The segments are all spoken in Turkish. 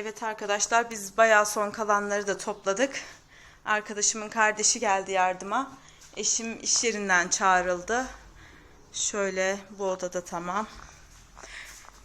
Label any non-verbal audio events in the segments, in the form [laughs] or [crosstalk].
Evet arkadaşlar biz bayağı son kalanları da topladık. Arkadaşımın kardeşi geldi yardıma. Eşim iş yerinden çağrıldı. Şöyle bu odada tamam.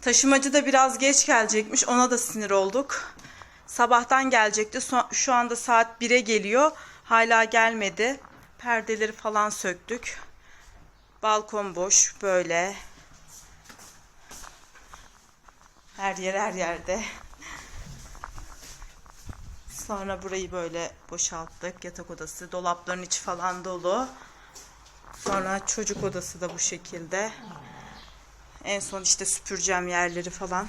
Taşımacı da biraz geç gelecekmiş. Ona da sinir olduk. Sabahtan gelecekti. Şu anda saat 1'e geliyor. Hala gelmedi. Perdeleri falan söktük. Balkon boş böyle. Her yer her yerde. Sonra burayı böyle boşalttık. Yatak odası, dolapların içi falan dolu. Sonra çocuk odası da bu şekilde. En son işte süpüreceğim yerleri falan.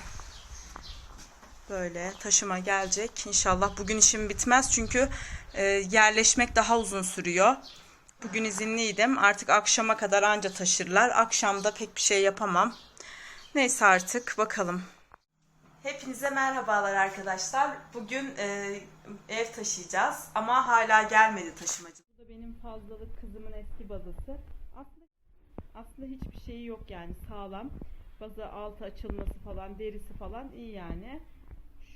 Böyle taşıma gelecek. İnşallah bugün işim bitmez çünkü e, yerleşmek daha uzun sürüyor. Bugün izinliydim. Artık akşama kadar anca taşırlar. Akşamda pek bir şey yapamam. Neyse artık bakalım. Hepinize merhabalar arkadaşlar. Bugün e, ev taşıyacağız ama hala gelmedi taşımacı. Bu da benim fazlalık kızımın eski bazası. Aslında aslında hiçbir şeyi yok yani sağlam. Bazı altı açılması falan, derisi falan iyi yani.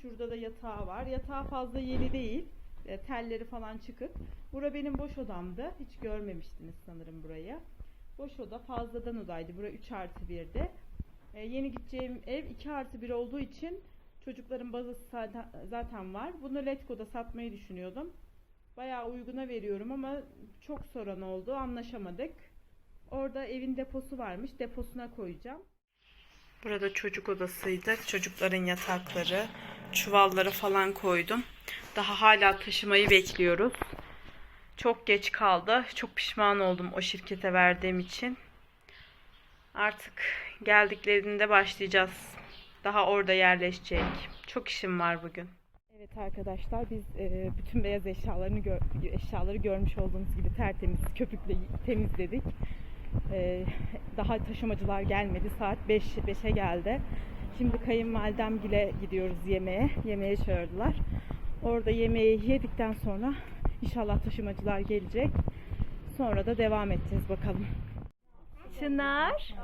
Şurada da yatağı var. Yatağı fazla yeni değil. E, telleri falan çıkık. Bura benim boş odamdı. Hiç görmemiştiniz sanırım burayı. Boş oda fazladan odaydı. Bura 3 artı 1'di. E, yeni gideceğim ev 2 artı 1 olduğu için çocukların zaten, zaten var. Bunu Letgo'da satmayı düşünüyordum. Bayağı uyguna veriyorum ama çok soran oldu. Anlaşamadık. Orada evin deposu varmış. Deposuna koyacağım. Burada çocuk odasıydı. Çocukların yatakları, çuvalları falan koydum. Daha hala taşımayı bekliyoruz. Çok geç kaldı. Çok pişman oldum o şirkete verdiğim için. Artık geldiklerinde başlayacağız. Daha orada yerleşecek. Çok işim var bugün. Evet arkadaşlar biz e, bütün beyaz eşyalarını gör, eşyaları görmüş olduğunuz gibi tertemiz köpükle temizledik. E, daha taşımacılar gelmedi. Saat 5 5'e geldi. Şimdi kayınvalidemgile gidiyoruz yemeğe. Yemeğe çağırdılar. Orada yemeği yedikten sonra inşallah taşımacılar gelecek. Sonra da devam edeceğiz bakalım. Çınar.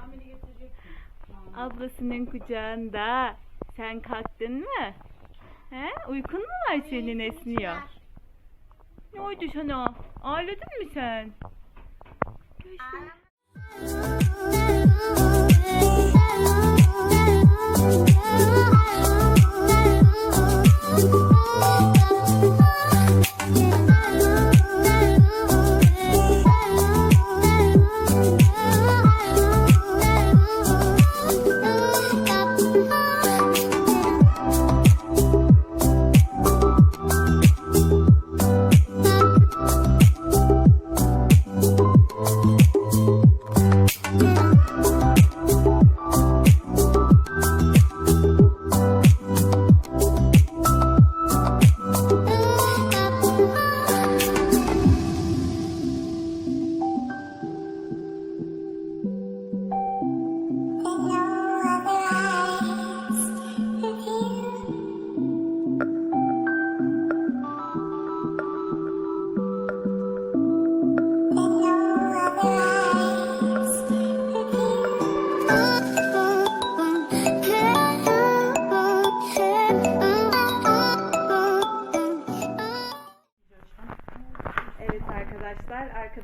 Ablasının kucağında. Sen kalktın mı? He? Uykun mu var senin esniyor? Ne oldu sana? Ağladın mı sen? Evet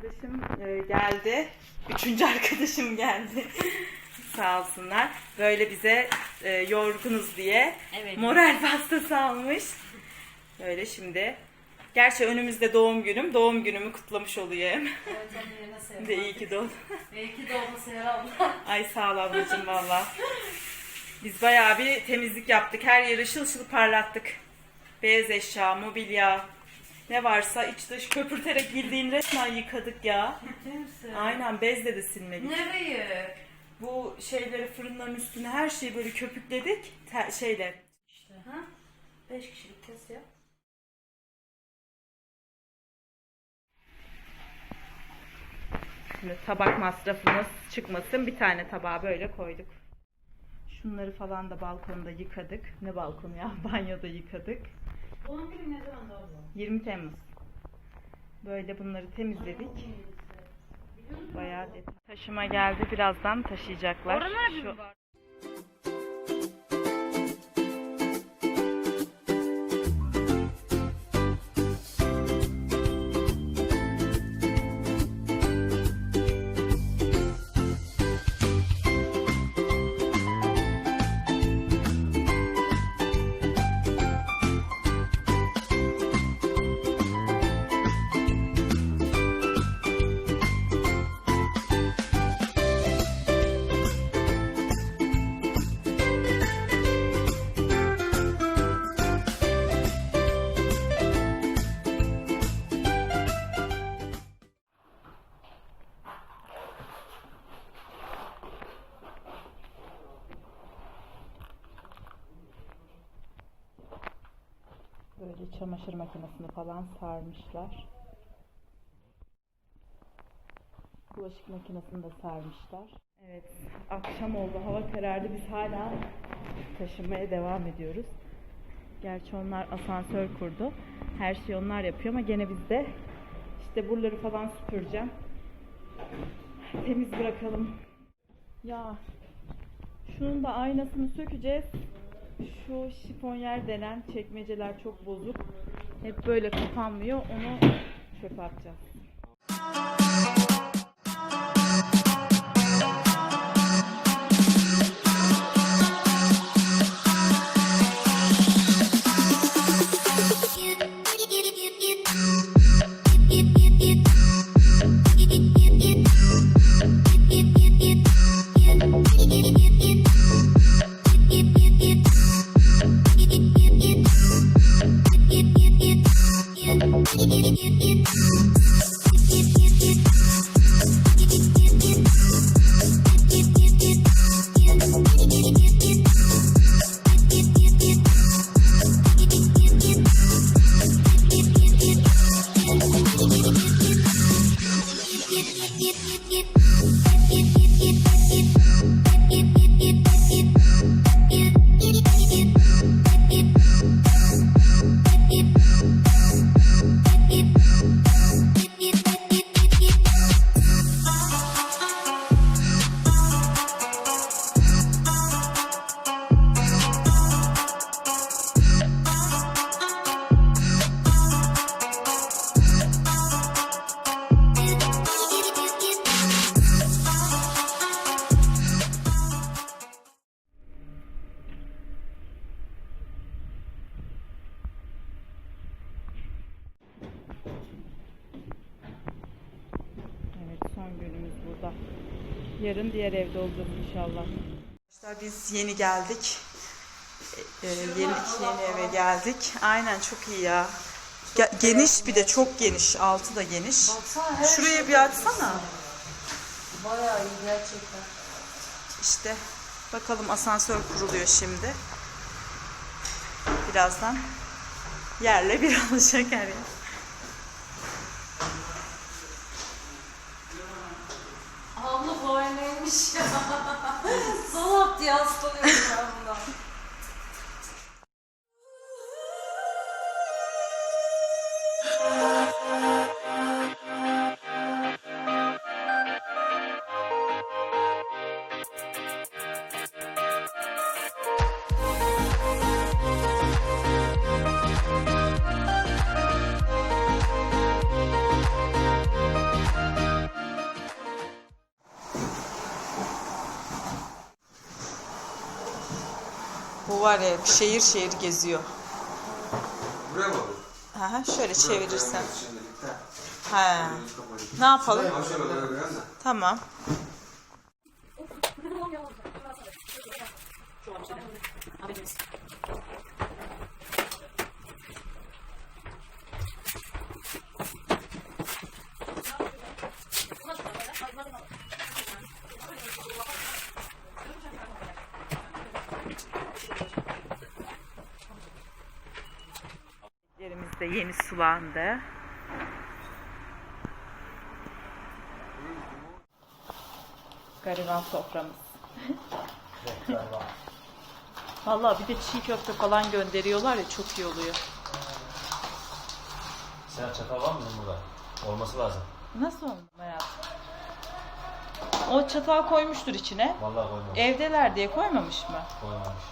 arkadaşım e, geldi. Üçüncü [laughs] arkadaşım geldi. [laughs] Sağ olsunlar. Böyle bize e, yorgunuz diye Evet. moral [laughs] pastası almış. Böyle şimdi. Gerçi önümüzde doğum günüm. Doğum günümü kutlamış olayım. Evet, de iyi ki doğdun. Belki de olma Seher abla. Ay sağ ol ablacığım valla. Biz bayağı bir temizlik yaptık. Her yeri ışıl ışıl parlattık. Beyaz eşya, mobilya, ne varsa iç dış köpürterek bildiğin resmen yıkadık ya. Aynen bezle de silmedik. Nereye? Bu şeyleri fırınların üstüne her şeyi böyle köpükledik. Te- şeyle. İşte ha? Beş kişilik test yap. Şimdi tabak masrafımız çıkmasın. Bir tane tabağı böyle koyduk. Şunları falan da balkonda yıkadık. Ne balkonu ya? [laughs] Banyoda yıkadık. Doğum günü ne zaman abla? 20 Temmuz. Böyle bunları temizledik. Bayağı detay. Taşıma geldi. Birazdan taşıyacaklar. Şu- Böyle çamaşır makinesini falan sarmışlar. Bulaşık makinesini de sarmışlar. Evet, akşam oldu, hava karardı. Biz hala taşınmaya devam ediyoruz. Gerçi onlar asansör kurdu. Her şeyi onlar yapıyor ama gene biz de işte buraları falan süpüreceğim. Temiz bırakalım. Ya şunun da aynasını sökeceğiz. Şu şifonyer denen çekmeceler çok bozuk. Hep böyle kapanmıyor. Onu çöpe atacağız. Yarın diğer evde olacağız inşallah. Arkadaşlar biz yeni geldik. Ee, yeni yeni eve geldik. Aynen çok iyi ya. Ge- geniş bir de çok geniş. Altı da geniş. Şurayı şey bir açsana. Bayağı iyi gerçekten. İşte bakalım asansör kuruluyor şimdi. Birazdan yerle bir [laughs] olacak her yer. Allah bu ay neymiş ya. [laughs] Salak diye hastalıyorum ben bundan. Var ya şehir şehir geziyor. Buraya mı? Aha, şöyle çevirirsen. He. Ne yapalım? Ha şöyle biraz da. Yeni sulandı. Gariban soframız. Vallahi bir de çiğ köfte falan gönderiyorlar ya çok iyi oluyor. Sen çatal var mı bizim burada? Olması lazım. Nasıl oldu hayatım? O çatal koymuştur içine. Vallahi koymamış. Evdeler diye koymamış mı? Koymamış.